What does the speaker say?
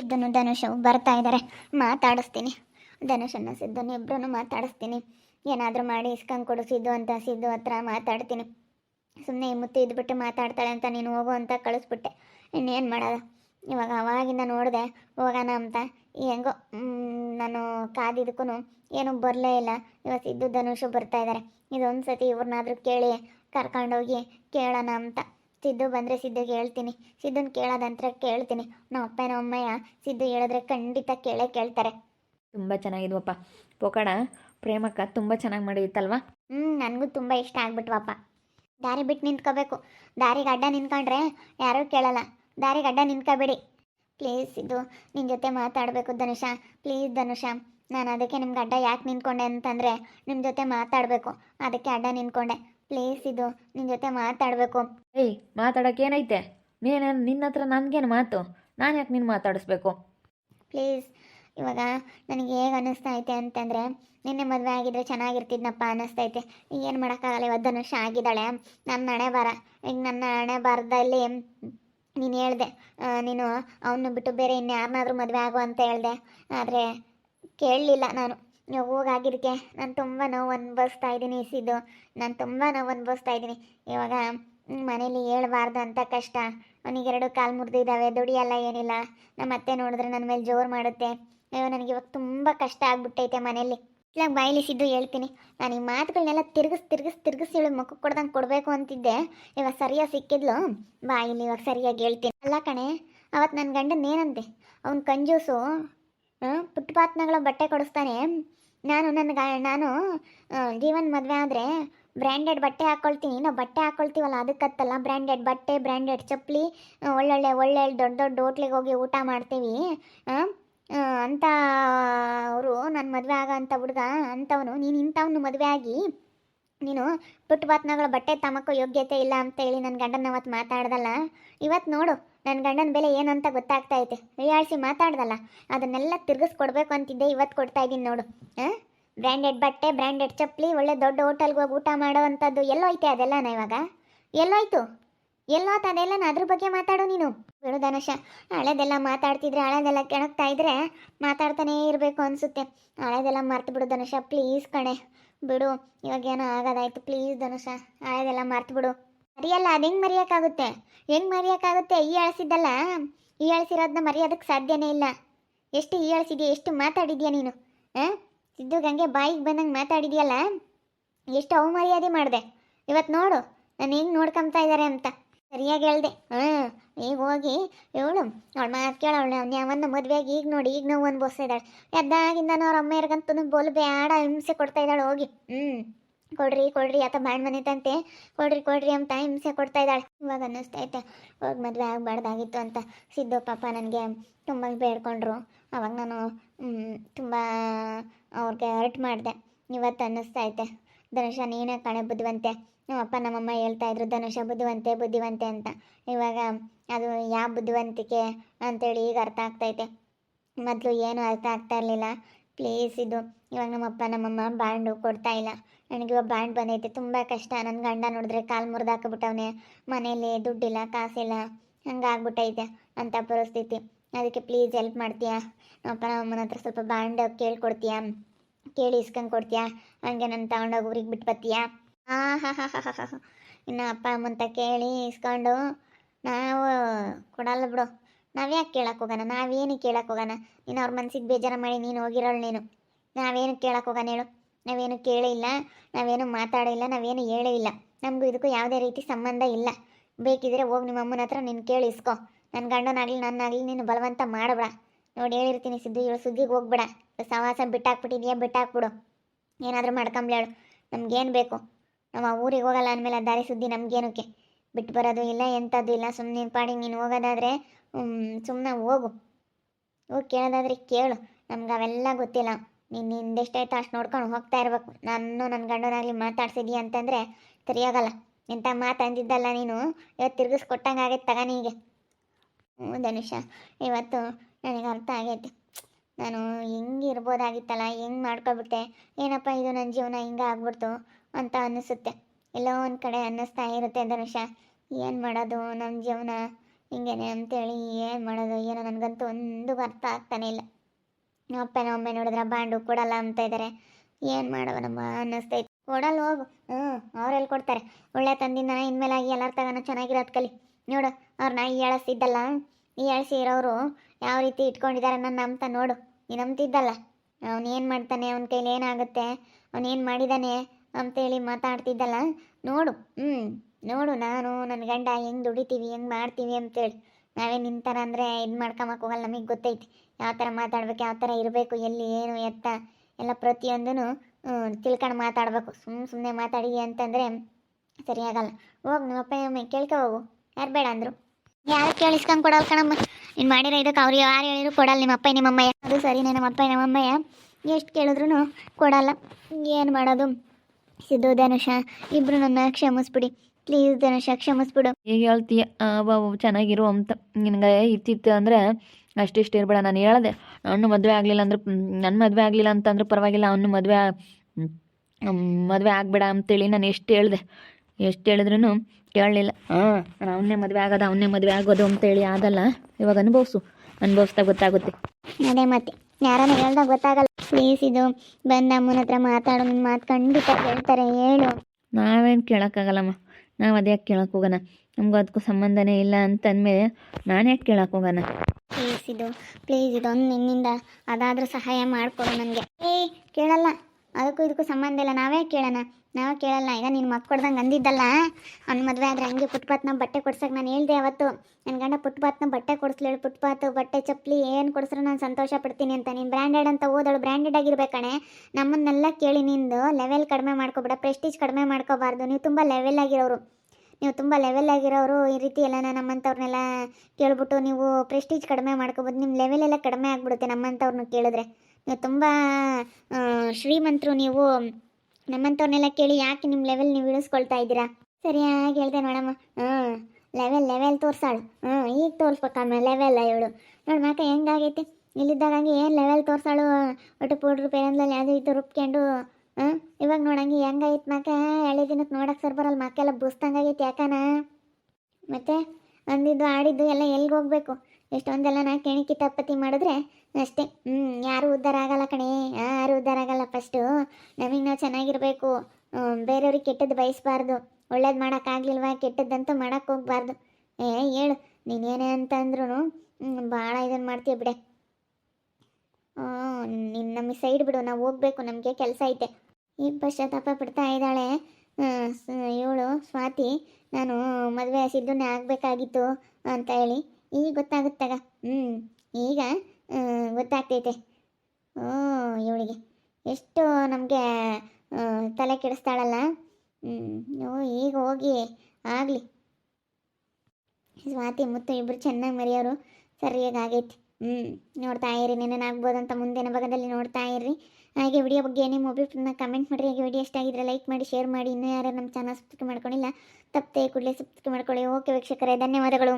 ಸಿದ್ಧನು ಧನುಷ್ ಬರ್ತಾ ಇದ್ದಾರೆ. ಮಾತಾಡಿಸ್ತೀನಿ. ಧನುಷನ ಸಿದ್ಧನು ಇಬ್ಬರೂ ಮಾತಾಡಿಸ್ತೀನಿ. ಏನಾದರೂ ಮಾಡಿ ಇಸ್ಕೊಂಡು ಕೊಡು, ಸಿದ್ದು ಅಂತ, ಸಿದ್ದು ಹತ್ರ ಮಾತಾಡ್ತೀನಿ. ಸುಮ್ಮನೆ ಈ ಮುತ್ತು ಇದ್ಬಿಟ್ಟು ಮಾತಾಡ್ತಾಳೆ ಅಂತ ನೀನು ಹೋಗು ಅಂತ ಕಳಿಸ್ಬಿಟ್ಟೆ. ಇನ್ನೇನು ಮಾಡೋದು? ಇವಾಗ ಅವಾಗಿಂದ ನೋಡಿದೆ, ಹೋಗೋಣ ಅಂತ. ಹೆಂಗೋ ನಾನು ಕಾದಿದ್ದಕ್ಕೂ ಏನೂ ಬರಲೇ ಇಲ್ಲ. ಇವಾಗ ಸಿದ್ದು, ಧನುಷು ಬರ್ತಾ ಇದ್ದಾರೆ. ಇದೊಂದು ಸತಿ ಇವ್ರನ್ನಾದ್ರೂ ಕೇಳಿ ಕರ್ಕೊಂಡೋಗಿ ಕೇಳೋಣ ಅಂತ. ಸಿದ್ದು ಬಂದರೆ ಸಿದ್ದುಗೆ ಹೇಳ್ತೀನಿ ಸಿದ್ದುನ ಕೇಳೋದಂತ್ರ ಕೇಳ್ತೀನಿ. ನಮ್ಮ ಅಪ್ಪನ ಅಮ್ಮಯ್ಯ ಸಿದ್ದು ಹೇಳಿದ್ರೆ ಖಂಡಿತ ಕೇಳೇ ಕೇಳ್ತಾರೆ. ತುಂಬ ಚೆನ್ನಾಗಿದ್ವಪ್ಪ. ಪೋಕಡ ಪ್ರೇಮಕ್ಕ ತುಂಬ ಚೆನ್ನಾಗಿ ಮಾಡಿತ್ತಲ್ವಾ ಹ್ಞೂ ನನಗೂ ತುಂಬ ಇಷ್ಟ ಆಗ್ಬಿಟ್ವಪ್ಪ. ದಾರಿ ಬಿಟ್ಟು ನಿಂತ್ಕೋಬೇಕು. ದಾರಿಗೆ ಅಡ್ಡ ನಿಂತ್ಕೊಂಡ್ರೆ ಯಾರೂ ಕೇಳಲ್ಲ. ದಾರಿಗೆ ಅಡ್ಡ ನಿಂತ್ಕೋಬೇಡಿ. ಪ್ಲೀಸ್ ಇದು ನಿನ್ನ ಜೊತೆ ಮಾತಾಡಬೇಕು ಧನುಷ. ಪ್ಲೀಸ್ ಧನುಷ ನಾನು ಅದಕ್ಕೆ ನಿಮ್ಗೆ ಅಡ್ಡ ಯಾಕೆ ನಿಂತ್ಕೊಂಡೆ ಅಂತಂದರೆ ನಿಮ್ಮ ಜೊತೆ ಮಾತಾಡಬೇಕು. ಅದಕ್ಕೆ ಅಡ್ಡ ನಿಂತ್ಕೊಂಡೆ. ಪ್ಲೀಸ್ ಇದು. ನಿನ್ನ ಜೊತೆ ಮಾತಾಡಬೇಕು. ಏಯ್ ಮಾತಾಡೋಕೆ ಏನೈತೆ? ನೀನು ನಿನ್ನ ಹತ್ರ ನನಗೇನು ಮಾತು? ನಾನು ಯಾಕೆ ನೀನು ಮಾತಾಡಿಸ್ಬೇಕು? ಪ್ಲೀಸ್ ಇವಾಗ ನನಗೆ ಹೇಗೆ ಅನ್ನಿಸ್ತಾ ಐತೆ ಅಂತಂದರೆ ನಿನ್ನೆ ಮದುವೆ ಆಗಿದ್ರೆ ಚೆನ್ನಾಗಿರ್ತಿದ್ನಪ್ಪ ಅನ್ನಿಸ್ತೈತೆ ಈಗ ಏನು ಮಾಡೋಕ್ಕಾಗಲ್ಲ ಇವತ್ತು ಧನುಷ ಆಗಿದ್ದಾಳೆ. ನನ್ನ ಹಣೆ ಬರ ಈಗ ನನ್ನ ಹಣೆ ಬರದಲ್ಲಿ ನೀನು ಹೇಳ್ದೆ ನೀನು ಅವನು ಬಿಟ್ಟು ಬೇರೆ ಇನ್ಯಾರನ್ನಾದ್ರೂ ಮದುವೆ ಆಗು ಅಂತ ಹೇಳ್ದೆ. ಆದರೆ ಕೇಳಲಿಲ್ಲ ನಾನು. ಹೋಗಾಗಿದ್ದಕ್ಕೆ ನಾನು ತುಂಬ ನೋವು ಅನುಭವಿಸ್ತಾ ಇದ್ದೀನಿ ಸಿದ್ದು. ನಾನು ತುಂಬ ನೋವು ಅನುಭವಿಸ್ತಾ ಇದ್ದೀನಿ. ಇವಾಗ ಮನೇಲಿ ಹೇಳ್ಬಾರ್ದು ಅಂತ ಕಷ್ಟ. ಅವನಿಗೆರಡು ಕಾಲು ಮುರಿದಿದ್ದಾವೆ ದುಡಿಯಲ್ಲ ಏನಿಲ್ಲ. ನಮ್ಮ ಅತ್ತೆ ನೋಡಿದ್ರೆ ನನ್ನ ಮೇಲೆ ಜೋರು ಮಾಡುತ್ತೆ. ಅಯ್ಯೋ, ನನಗೆ ಇವಾಗ ತುಂಬ ಕಷ್ಟ ಆಗ್ಬಿಟ್ಟೈತೆ ಮನೇಲಿ. ಇಲ್ಲ, ಬಾಯಿಲಿ ಸಿದ್ದು ಹೇಳ್ತೀನಿ. ನಾನು ಈ ಮಾತುಗಳನ್ನೆಲ್ಲ ತಿರುಗಿಸ್ ತಿರುಗಿಸ್, ತಿರ್ಗಿಸ್ ಹೇಳಿ ಮುಖ ಕೊಡ್ದಂಗೆ ಕೊಡಬೇಕು ಅಂತಿದ್ದೆ. ಇವಾಗ ಸರಿಯಾಗಿ ಸಿಕ್ಕಿದ್ಲು. ಬಾಯಿಲಿ ಇವಾಗ ಸರಿಯಾಗಿ ಹೇಳ್ತೀನಿ. ಅಲ್ಲ ಕಣೆ ಅವತ್ತು ನನ್ನ ಗಂಡನ ಏನಂತೆ ಅವ್ನು ಕಂಜೂಸು ಪುಟ್ಟಪಾತ್ನಗಳ ಬಟ್ಟೆ ಕೊಡಿಸ್ತಾನೆ. ನಾನು ನನ್ನ ಗಾ, ನಾನು ಜೀವನ್ ಮದುವೆ ಆದರೆ ಬ್ರ್ಯಾಂಡೆಡ್ ಬಟ್ಟೆ ಹಾಕ್ಕೊಳ್ತೀನಿ ನಾವು ಬಟ್ಟೆ ಹಾಕ್ಕೊಳ್ತೀವಲ್ಲ ಅದಕ್ಕತ್ತಲ್ಲ ಬ್ರ್ಯಾಂಡೆಡ್ ಬಟ್ಟೆ ಬ್ರ್ಯಾಂಡೆಡ್ ಚಪ್ಪಲಿ ಒಳ್ಳೊಳ್ಳೆ ಒಳ್ಳೊಳ್ಳೆ ದೊಡ್ಡ ದೊಡ್ಡ ಹೋಟ್ಲಿಗೆ ಹೋಗಿ ಊಟ ಮಾಡ್ತೀವಿ. ಅಂತ ಅವರು ನನ್ನ ಮದುವೆ ಆಗೋ ಅಂಥ ಹುಡುಗ ಅಂಥವನು ನೀನು ಇಂಥವನು ಮದುವೆ ಆಗಿ, ನೀನು ಪುಟ್ಟಪಾತ್ನಗಳ ಬಟ್ಟೆ ತಮಕ್ಕೋ ಯೋಗ್ಯತೆ ಇಲ್ಲ ಅಂತ ಹೇಳಿ ನನ್ನ ಗಂಡನ ಅವತ್ತು ಮಾತಾಡ್ದಲ್ಲ. ಇವತ್ತು ನೋಡು ನನ್ನ ಗಂಡನ ಬೆಲೆ ಅಂತ ಗೊತ್ತಾಗ್ತಾ ಐತೆ. ಹೀಯಾಳಿಸಿ ಮಾತಾಡ್ದಲ್ಲ. ಅದನ್ನೆಲ್ಲ ತಿರ್ಗಿಸ್ಕೊಡ್ಬೇಕು ಅಂತಿದ್ದೆ ಇವತ್ತು ಕೊಡ್ತಾ ಇದ್ದೀನಿ ನೋಡು. ಹಾಂ? ಬ್ರ್ಯಾಂಡೆಡ್ ಬಟ್ಟೆ, ಬ್ರ್ಯಾಂಡೆಡ್ ಚಪ್ಪಲಿ, ಒಳ್ಳೆ ದೊಡ್ಡ ಹೋಟೆಲ್ಗೆ ಹೋಗಿ ಊಟ ಮಾಡೋ ಅಂಥದ್ದು ಎಲ್ಲೋಯ್ತೆ ಅದೆಲ್ಲನ ಇವಾಗ? ಎಲ್ಲೋಯ್ತು? ಎಲ್ಲೋತ ಅದೆಲ್ಲನ ಅದ್ರ ಬಗ್ಗೆ ಮಾತಾಡು ನೀನು? ಬಿಡು ಧನುಷ, ಹಳೆದೆಲ್ಲ ಮಾತಾಡ್ತಿದ್ರೆ ಹಳೆದೆಲ್ಲ ಕೆಣಕ್ತಾ ಇದ್ರೆ ಮಾತಾಡ್ತಾನೇ ಇರಬೇಕು ಅನಿಸುತ್ತೆ. ಹಳೆದೆಲ್ಲ ಮರ್ತು ಬಿಡು ಧನುಷ ಪ್ಲೀಸ್ ಕಣೆ. ಬಿಡು, ಇವಾಗ ಏನೋ ಆಗೋದಾಯ್ತು. ಪ್ಲೀಸ್ ಧನುಷ, ಹಳೆದೆಲ್ಲ ಮರ್ತು ಬಿಡು. ಮರಿಯಲ್ಲ ಅದು ಹೆಂಗೆ ಮರೆಯೋಕ್ಕಾಗುತ್ತೆ? ಹೆಂಗೆ ಮರೆಯೋಕ್ಕಾಗುತ್ತೆ? ಈ ಅಳಿಸಿದ್ದಲ್ಲ? ಈ ಅಳಿಸಿರೋದನ್ನ ಮರೆಯೋದಕ್ಕೆ ಸಾಧ್ಯನೇ ಇಲ್ಲ. ಎಷ್ಟು ಈ ಅಳಿಸಿದ್ಯಾ, ಎಷ್ಟು ಮಾತಾಡಿದ್ಯಾ ನೀನು? ಹಾಂ ಸಿದ್ದು ಗಂಗೆ ಬಾಯಿಗೆ ಬಂದಂಗೆ ಮಾತಾಡಿದ್ಯಲ್ಲ? ಎಷ್ಟು ಅವಮರ್ಯಾದೆ ಮಾಡಿದೆ. ಇವತ್ತು ನೋಡು, ನಾನು ಹೆಂಗೆ ನೋಡ್ಕೊಂತಾ ಇದ್ದಾರೆ ಅಂತ. ಸರಿಯಾಗಿ ಹೇಳ್ದೆ. ಹಾಂ ಈಗ ಹೋಗಿ ಇವಳು ಅವಳು ಮಾತು ಕೇಳ, ಅವಳು ಯಾವನ್ನ ಮದುವೆಯಾಗಿ ಈಗ ನೋಡಿ, ಈಗ ನೋವು ಅನ್ಭವಿಸ್ತಾ ಇದ್ದಾಳೆ. ಎದ್ದಾಗಿಂದ ಅವ್ರ ಅಮ್ಮ ಇರ್ಗಂತೂ ಬೋಲ್ ಬೇಡ ಹಿಂಸೆ ಕೊಡ್ತಾ ಇದ್ದಾಳೆ, ಹೋಗಿ. ಹ್ಞೂ ಕೊಡ್ರಿ ಕೊಡ್ರಿ, ಆತ ಬ್ಯಾಂಡ್ ಬಂದಿತ್ತಂತೆ. ಕೊಡ್ರಿ ಕೊಡ್ರಿ ಅಂತ ಹಿಂಸೆ ಕೊಡ್ತಾ ಇದ್ದಾಳೆ. ಇವಾಗ ಅನ್ನಿಸ್ತೈತೆ ಇವಾಗ ಮದುವೆ ಆಗಬಾರ್ದಾಗಿತ್ತು ಅಂತ ಸಿದ್ದು ಪಾಪ ನನಗೆ ತುಂಬ ಬೇಡ್ಕೊಂಡ್ರು. ಅವಾಗ ನಾನು ತುಂಬ ಅವ್ರಿಗೆ ಹರ್ಟ್ ಮಾಡಿದೆ. ಇವತ್ತು ಅನ್ನಿಸ್ತಾ ಐತೆ. ಧನುಷ, ನೀನೇ ಕಣೆ ಬುದ್ಧಿವಂತೆ. ನಮ್ಮಪ್ಪ ನಮ್ಮಮ್ಮ ಹೇಳ್ತಾ ಇದ್ರು, ಧನುಷ, ಬುದ್ಧಿವಂತೆ ಬುದ್ಧಿವಂತೆ ಅಂತ. ಇವಾಗ ಅದು ಯಾವ ಬುದ್ಧಿವಂತಿಕೆ ಅಂತೇಳಿ ಈಗ ಅರ್ಥ ಆಗ್ತೈತೆ ಮೊದಲು ಏನೂ ಅರ್ಥ ಆಗ್ತಾ ಇರಲಿಲ್ಲ. ಪ್ಲೀಸ್ ಇದು. ಇವಾಗ ನಮ್ಮಪ್ಪ ನಮ್ಮಮ್ಮ ಬಾಂಡು ಕೊಡ್ತಾ ಇಲ್ಲ. ನನಗೆ ಬ್ಯಾಂಡ್ ಬಂದೈತೆ, ತುಂಬ ಕಷ್ಟ. ನನ್ನ ಗಂಡ ನೋಡಿದ್ರೆ ಕಾಲು ಮುರಿದು ಹಾಕಿಬಿಟ್ಟವನೆ ಮನೇಲಿ ದುಡ್ಡಿಲ್ಲ, ಕಾಸಿಲ್ಲ, ಹಂಗಾಗ್ಬಿಟ್ಟೈತೆ ಅಂತ ಪರಿಸ್ಥಿತಿ. ಅದಕ್ಕೆ ಪ್ಲೀಸ್ ಹೆಲ್ಪ್ ಮಾಡ್ತೀಯಾ? ಅಪ್ಪ ನಮ್ಮಮ್ಮನ ಹತ್ರ ಸ್ವಲ್ಪ ಬ್ಯಾಂಡ್ ಕೇಳ್ಕೊಡ್ತೀಯಾ? ಕೇಳಿ ಇಸ್ಕೊಂಡು ಕೊಡ್ತೀಯಾ? ಹಂಗೆ ನಾನು ತಗೊಂಡೋಗಿ ಊರಿಗೆ ಬಿಟ್ಟು ಬರ್ತೀಯಾ? ಹಾ ಹಾ ಹಾ ಇನ್ನು ಅಪ್ಪ ಅಮ್ಮಂತ ಕೇಳಿ ಇಸ್ಕೊಂಡು ನಾವು ಕೊಡಲ್ಲ ಬಿಡು. ನಾವು ಯಾಕೆ ಕೇಳಕ್ಕೆ ಹೋಗೋಣ? ನಾವೇನು ಕೇಳಕ್ಕೆ ಹೋಗೋಣ? ನೀನು ಅವ್ರ ಮನ್ಸಿಗೆ ಬೇಜಾರು ಮಾಡಿ ನೀನು ಹೋಗಿರೋಳು ನೀನು. ನಾವೇನು ಕೇಳಕ್ಕೆ ಹೋಗೋಣ ಹೇಳು? ನಾವೇನು ಕೇಳಿಲ್ಲ, ನಾವೇನು ಮಾತಾಡಿಲ್ಲ, ನಾವೇನು ಹೇಳೇ ಇಲ್ಲ ನಮಗೂ ಇದಕ್ಕೂ ಯಾವುದೇ ರೀತಿ ಸಂಬಂಧ ಇಲ್ಲ. ಬೇಕಿದ್ರೆ ಹೋಗಿ ನಿಮ್ಮ ಅಮ್ಮನ ಹತ್ರ ನೀನು ಕೇಳಿ ಇಸ್ಕೊ. ನನ್ನ ಗಂಡನಾಗಲಿ, ನನ್ನಾಗಲಿ ನೀನು ಬಲವಂತ ಮಾಡಬೇಡ. ನೋಡಿ ಹೇಳಿರ್ತೀನಿ ಸಿದ್ದು, ಇವಳು ಸುದ್ದಿಗೆ ಹೋಗ್ಬೇಡ. ಸವಾಸ ಬಿಟ್ಟಾಕ್ಬಿಟ್ಟಿದ್ಯಾ, ಬಿಟ್ಟಾಕ್ಬಿಡು. ಏನಾದರೂ ಮಾಡ್ಕೊಂಬ್ಲೇಳು ನಮ್ಗೇನು ಬೇಕು? ನಾವು ಊರಿಗೆ ಹೋಗಲ್ಲ ಅಂದಮೇಲೆ ಆ ದಾರಿ ಸುದ್ದಿ ನಮಗೇನಕ್ಕೆ? ಬಿಟ್ಟು ಬರೋದು ಇಲ್ಲ, ಎಂಥದ್ದು ಇಲ್ಲ. ಸುಮ್ಮನೆ ಪಾಡಿ ನೀನು ಹೋಗೋದಾದರೆ ಸುಮ್ಮನೆ ಹೋಗು. ಹೋಗಿ ಕೇಳೋದಾದ್ರೆ ಕೇಳು. ನಮ್ಗೆ ಅವೆಲ್ಲ ಗೊತ್ತಿಲ್ಲ. ನೀನು ನಿಂದೆಷ್ಟಾಯ್ತು ಅಷ್ಟು ನೋಡ್ಕೊಂಡು ಹೋಗ್ತಾ ಇರ್ಬೇಕು. ನಾನು ನನ್ನ ಗಂಡನಾಗಲಿ ಮಾತಾಡ್ಸಿದ್ಯಾ ಅಂತಂದರೆ ಸರಿಯಾಗಲ್ಲ. ಇಂಥ ಮಾತು ಅಂದಿದ್ದಲ್ಲ ನೀನು. ಇವತ್ತು ತಿರ್ಗಿಸ್ಕೊಟ್ಟಂಗೆ ಆಗೈತೆ ತಗ ನೀಗೆ. ಹ್ಞೂ ಧನುಷ, ಇವತ್ತು ನನಗೆ ಅರ್ಥ ಆಗೈತೆ. ನಾನು ಹೆಂಗೆ ಇರ್ಬೋದಾಗಿತ್ತಲ್ಲ, ಹೆಂಗೆ ಮಾಡ್ಕೊಬಿಟ್ಟೆ, ಏನಪ್ಪ ಇದು ನನ್ನ ಜೀವನ ಹಿಂಗೆ ಆಗ್ಬಿಡ್ತು ಅಂತ ಅನ್ನಿಸುತ್ತೆ. ಎಲ್ಲೋ ಒಂದು ಕಡೆ ಅನ್ನಿಸ್ತಾ ಇರುತ್ತೆ ಧನುಷ. ಏನು ಮಾಡೋದು ನಮ್ಮ ಜೀವನ ಹಿಂಗೇನೆ ಅಂತೇಳಿ ಏನು ಮಾಡೋದು ಏನೋ ನನಗಂತೂ ಒಂದು ಅರ್ಥ ಆಗ್ತಾನೆ ಇಲ್ಲ. ನಮ್ಮ ಒಮ್ಮೆ ನೋಡಿದ್ರೆ ಬಾಂಡು ಕೊಡಲ್ಲ ಅಂತ ಇದ್ದಾರೆ ಏನು ಮಾಡವನಮ್ಮ ಅನ್ನಿಸ್ತೈತೆ. ಕೊಡಲ್ಲ ಹೋಗು ಹ್ಞೂ ಅವ್ರೆಲ್ಲಿ ಕೊಡ್ತಾರೆ. ಒಳ್ಳೆ ತಂದಿಂದ ಇನ್ಮೇಲಾಗಿ ಎಲ್ಲರ ತಗೋಣ ಚೆನ್ನಾಗಿರೋದು ಕಲಿ. ನೋಡು ಅವ್ರನ್ನ ಎಳಸಿ ಇರೋರು ಯಾವ ರೀತಿ ಇಟ್ಕೊಂಡಿದ್ದಾರೆ ನನ್ನ ನಂಬ್ತ ನೋಡು. ನೀ ನಂಬ್ತಿದ್ದಲ್ಲ. ಅವನು ಏನು ಮಾಡ್ತಾನೆ? ಅವನ ಕೈಲಿ ಏನಾಗುತ್ತೆ? ಅವನೇನು ಮಾಡಿದಾನೆ ಅಂತೇಳಿ ಮಾತಾಡ್ತಿದ್ದಲ್ಲ. ನೋಡು ಹ್ಞೂ ನೋಡು, ನಾನು ನನ್ನ ಗಂಡ ಹೆಂಗೆ ದುಡಿತೀವಿ, ಹೆಂಗೆ ಮಾಡ್ತೀವಿ ಅಂತೇಳಿ. ನಾವೇ ಥರ ಅಂದರೆ ಇದು ಮಾಡ್ಕೊಂಬಕ್ಕೆ ಹೋಗಲ್ಲ, ನಮಗೆ ಗೊತ್ತೈತಿ. ಯಾವ ಥರ ಮಾತಾಡ್ಬೇಕು, ಯಾವ ಥರ ಇರಬೇಕು, ಎಲ್ಲಿ, ಏನು, ಎತ್ತ, ಎಲ್ಲ ಪ್ರತಿಯೊಂದೂ ತಿಳ್ಕೊಂಡು ಮಾತಾಡಬೇಕು. ಸುಮ್ಮನೆ ಸುಮ್ಮನೆ ಮಾತಾಡಿ ಅಂತಂದರೆ ಸರಿಯಾಗಲ್ಲ. ಹೋಗಿ ನಿಮ್ಮಪ್ಪ ಅಮ್ಮ, ಕೇಳ್ಕೊ ಹೋಗು. ಯಾರು ಬೇಡ ಅಂದರು. ಯಾರು ಕೇಳಿಸ್ಕೊಂಡು ಕೊಡಲ್ಲ ಕಣಮ್ಮ. ನೀನು ಮಾಡಿರೋ ಇದಕ್ಕೆ ಅವ್ರು ಯಾರು ಹೇಳಿದ್ರು ಕೊಡಲ್ಲ ನಿಮ್ಮ ಅಪ್ಪ ನಿಮ್ಮಮ್ಮಯ್ಯ ಅದು ಸರಿನೇ ನಮ್ಮಪ್ಪ ನಮ್ಮಮ್ಮಯ್ಯ ಎಷ್ಟು ಕೇಳಿದ್ರು ಕೊಡಲ್ಲ. ಏನು ಮಾಡೋದು? ಸಿದ್ದು, ಧನುಷ ಇಬ್ಬರು ನನ್ನ ಕ್ಷಮಿಸ್ಬಿಡಿ. ಪ್ಲೀಸ್ ಧನುಷ ಕ್ಷಮಿಸ್ಬಿಡು ಈಗ ಹೇಳ್ತೀಯ ಚೆನ್ನಾಗಿರು ಅಂತ ನಿನಗೆ ಇತ್ತಿತ್ತು ಅಂದರೆ ಅಷ್ಟಿಷ್ಟು ಇರಬೇಡ ನಾನು ಹೇಳ್ದೆ. ಅವನು ಮದುವೆ ಆಗಲಿಲ್ಲ ಅಂದ್ರೆ ನನ್ನ ಮದುವೆ ಆಗಲಿಲ್ಲ ಅಂತಂದ್ರೆ ಪರವಾಗಿಲ್ಲ ಅವನು ಮದುವೆ ಮದುವೆ ಆಗಬೇಡ ಅಂತೇಳಿ ನಾನು ಎಷ್ಟು ಹೇಳಿದೆ? ಎಷ್ಟು ಹೇಳಿದ್ರೂ ಕೇಳಲಿಲ್ಲ ಹಾಂ ಅವನ್ನೇ ಮದುವೆ ಆಗೋದು ಅವನ್ನೇ ಮದುವೆ ಆಗೋದು ಅಂತೇಳಿ ಆಗಲ್ಲ ಇವಾಗ ಅನುಭವಿಸು. ಅನುಭವಿಸ್ದಾಗ ಗೊತ್ತಾಗುತ್ತೆ. ಅದೇ ಮತ್ತೆ ಯಾರನ್ನ ಹೇಳ್ದಾಗ ಗೊತ್ತಾಗಲ್ಲ. ಪ್ಲೀಸ್ ಇದು ಬಂದು ಅಮ್ಮನ ಹತ್ರ ಮಾತಾಡೋ ನಿನ್ನ ಮಾತು ಖಂಡಿತ ಹೇಳ್ತಾರೆ ಹೇಳು. ನಾವೇನು ಕೇಳೋಕ್ಕಾಗಲ್ಲಮ್ಮ. ನಾವು ಅದ್ಯಾಕೆ ಕೇಳಕ್ಕೆ ಹೋಗೋಣ? ನಮ್ಗೆ ಅದಕ್ಕೂ ಸಂಬಂಧನೇ ಇಲ್ಲ ಅಂತಂದಮೇಲೆ ನಾನು ಯಾಕೆ ಕೇಳಕ್ಕೆ ಹೋಗೋಣ? ಪ್ಲೀಸ್ ಇದು ಪ್ಲೀಸ್ ಇದೊಂದು ನಿನ್ನಿಂದ ಅದಾದರೂ ಸಹಾಯ ಮಾಡಿಕೊಡು ನನಗೆ. ಏಯ್, ಕೇಳಲ್ಲ. ಅದಕ್ಕೂ ಇದಕ್ಕೂ ಸಂಬಂಧ ಇಲ್ಲ. ನಾವೇ ಕೇಳೋಣ? ನಾವೇ ಕೇಳಲ್ಲ, ಈಗ ನೀನು ಕೊಡ್ದಂಗೆ ಅಂದಿದ್ದಲ್ಲ. ಅವ್ನ ಮದುವೆ ಆದರೆ ಹಂಗೆ ಪುಟ್ಪಾತ್ನ ಬಟ್ಟೆ ಕೊಡ್ಸಕ್ಕೆ ನಾನು ಹೇಳ್ದೆ ಅವತ್ತು ನನ್ನ ಗಂಡ ಪುಟ್ಪಾತ್ನ ಬಟ್ಟೆ ಕೊಡಿಸ್ಲೇಳು ಪುಟ್ಪಾತು, ಬಟ್ಟೆ ಚಪ್ಪಲಿ ಏನು ಕೊಡಿಸ್ರು ನಾನು ಸಂತೋಷ ಪಡ್ತೀನಿ ಅಂತ. ನೀನು ಬ್ರ್ಯಾಂಡೆಡ್ ಅಂತ ಓದೋಳು ಬ್ರ್ಯಾಂಡೆಡ್ ಆಗಿರ್ಬೇಕಣೆ ನಮ್ಮನ್ನೆಲ್ಲ ಕೇಳಿ ನಿಂದು ಲೆವೆಲ್ ಕಡಿಮೆ ಮಾಡ್ಕೊಬೇಡ ಪ್ರೆಸ್ಟೀಜ್ ಕಡಿಮೆ ಮಾಡ್ಕೋಬಾರ್ದು. ನೀವು ತುಂಬ ಲೆವೆಲ್ ಆಗಿರೋರು. ನೀವು ತುಂಬ ಲೆವೆಲ್ ಆಗಿರೋರು, ಈ ರೀತಿ ಎಲ್ಲ ನಮ್ಮಂಥವ್ರನ್ನೆಲ್ಲ ಕೇಳ್ಬಿಟ್ಟು ನೀವು ಪ್ರೆಸ್ಟೀಜ್ ಕಡಿಮೆ ಮಾಡ್ಕೋಬೋದು. ನಿಮ್ಮ ಲೆವೆಲ್ ಎಲ್ಲ ಕಡಿಮೆ ಆಗಿಬಿಡುತ್ತೆ ನಮ್ಮಂಥವ್ರನ್ನ ಕೇಳಿದ್ರೆ. ನೀವು ತುಂಬ ಶ್ರೀಮಂತರು ನೀವು. ನಮ್ಮಂಥವ್ರನ್ನೆಲ್ಲ ಕೇಳಿ ಯಾಕೆ ನಿಮ್ಮ ಲೆವೆಲ್ ನೀವು ಇಳಿಸ್ಕೊಳ್ತಾ ಇದ್ದೀರಾ? ಸರಿಯಾಗಿ ಹೇಳ್ದೆ ನೋಡಮ್ಮ. ಹ್ಞೂ ಲೆವೆಲ್ ಲೆವೆಲ್ ತೋರ್ಸಾಳು. ಹ್ಞೂ ಈಗ ತೋರಿಸ್ಬೇಕಮ್ಮ ಲೆವೆಲ್ ಇವಳು. ನೋಡಿ ಮಾಕ ಹೆಂಗಾಗೈತಿ? ಇಲ್ಲಿದ್ದಾಗ ಹಂಗೆ ಏನು ಲೆವೆಲ್ ತೋರ್ಸಾಳು? ಒಟ್ಟು ಪೌಡ್ರ್ ಪೇರಂದಲ್ಲಿ ಅದು ಇದು ರುಬ್ಕೊಂಡು ಹಾಂ ಇವಾಗ ನೋಡಂಗೆ ಹೆಂಗಾಯ್ತು ಮಾಕ? ಹಳೆ ದಿನಕ್ಕೆ ನೋಡಕ್ಕೆ ಸರ್ ಬರಲ್ಲ ಮಕ್ಕೆಲ್ಲ ಬುಸ್ತಂಗಾಗೈತಿ ಯಾಕನ? ಮತ್ತೆ, ಅಂದಿದ್ದು, ಆಡಿದ್ದು ಎಲ್ಲ ಎಲ್ಲಿಗೆ ಹೋಗ್ಬೇಕು? ಎಷ್ಟೊಂದೆಲ್ಲ ನಾ ಕೆಣಕಿ ತಪ್ಪತಿ ಮಾಡಿದ್ರೆ ಅಷ್ಟೇ. ಹ್ಞೂ ಯಾರು ಉದ್ಧಾರ ಆಗಲ್ಲ ಕಣೆ. ಯಾರು ಉದ್ಧಾರ ಆಗಲ್ಲ ಫಸ್ಟು ನಮಗೆ ನಾವು ಚೆನ್ನಾಗಿರಬೇಕು. ಬೇರೆಯವ್ರಿಗೆ ಕೆಟ್ಟದ್ದು ಬಯಸಬಾರ್ದು. ಒಳ್ಳೇದು ಮಾಡೋಕ್ಕಾಗ್ಲಿಲ್ವಾ ಕೆಟ್ಟದ್ದಂತೂ ಮಾಡೋಕ್ಕೆ ಹೋಗ್ಬಾರ್ದು. ಏ, ಹೇಳು. ನೀನೇನೇ ಅಂತಂದ್ರೂ ಭಾಳ ಇದನ್ನು ಮಾಡ್ತೀಯ ಬಿಡೆ. ನಿನ್ನ ನಮಗೆ ಸೈಡ್ ಬಿಡು. ನಾವು ಹೋಗ್ಬೇಕು. ನಮಗೆ ಕೆಲಸ ಐತೆ. ಈಗ ಪಶ್ಚಾತ್ತಾಪ ಪಡ್ತಾ ಇದ್ದಾಳೆ. ಇವಳು ಸ್ವಾತಿ, ನಾನು ಮದುವೆ ಸಿದ್ಧನೇ ಆಗಬೇಕಾಗಿತ್ತು ಅಂತ ಹೇಳಿ. ಈಗ ಗೊತ್ತಾಗುತ್ತಾಗ ಹ್ಞೂ ಈಗ ಗೊತ್ತಾಗ್ತೈತೆ. ಓ, ಇವಳಿಗೆ. ಎಷ್ಟು ನಮಗೆ ತಲೆ ಕೆಡಿಸ್ತಾಳಲ್ಲ? ಹ್ಞೂ ಈಗ ಹೋಗಿ, ಆಗಲಿ. ಸ್ವಾತಿ, ಮುತ್ತು ಇಬ್ಬರು ಚೆನ್ನಾಗಿ ಮರೆಯೋರು. ಸರಿಯಾಗಿ ಆಗೈತಿ. ಹ್ಞೂ ನೋಡ್ತಾ ಇರಿ ನೆನನಾಗ್ಬೋದು ಅಂತ ಮುಂದಿನ ಭಾಗದಲ್ಲಿ ನೋಡ್ತಾ ಇರ್ರಿ. ಹಾಗೆ ವಿಡಿಯೋ ಬಗ್ಗೆ ನಿಮ್ಮ ಮೊಬೈಲ್ ಕಮೆಂಟ್ ಮಾಡಿರಿ. ಹಾಗೆ ವಿಡಿಯೋ ಇಷ್ಟ ಆಗಿದ್ರೆ ಲೈಕ್ ಮಾಡಿ ಶೇರ್ ಮಾಡಿ. ಇನ್ನೂ ಯಾರು ನಮ್ಮ ಚಾನಲ್ ಸಬ್ಸ್ಕ್ರೈಬ್ ಮಾಡ್ಕೊಂಡಿಲ್ಲ, ತಪ್ಪದೆ ಕೂಡಲೇ ಸಬ್ಸ್ಕ್ರೈಬ್ ಮಾಡ್ಕೊಳ್ಳಿ. ಓಕೆ ವೀಕ್ಷಕರೇ, ಧನ್ಯವಾದಗಳು.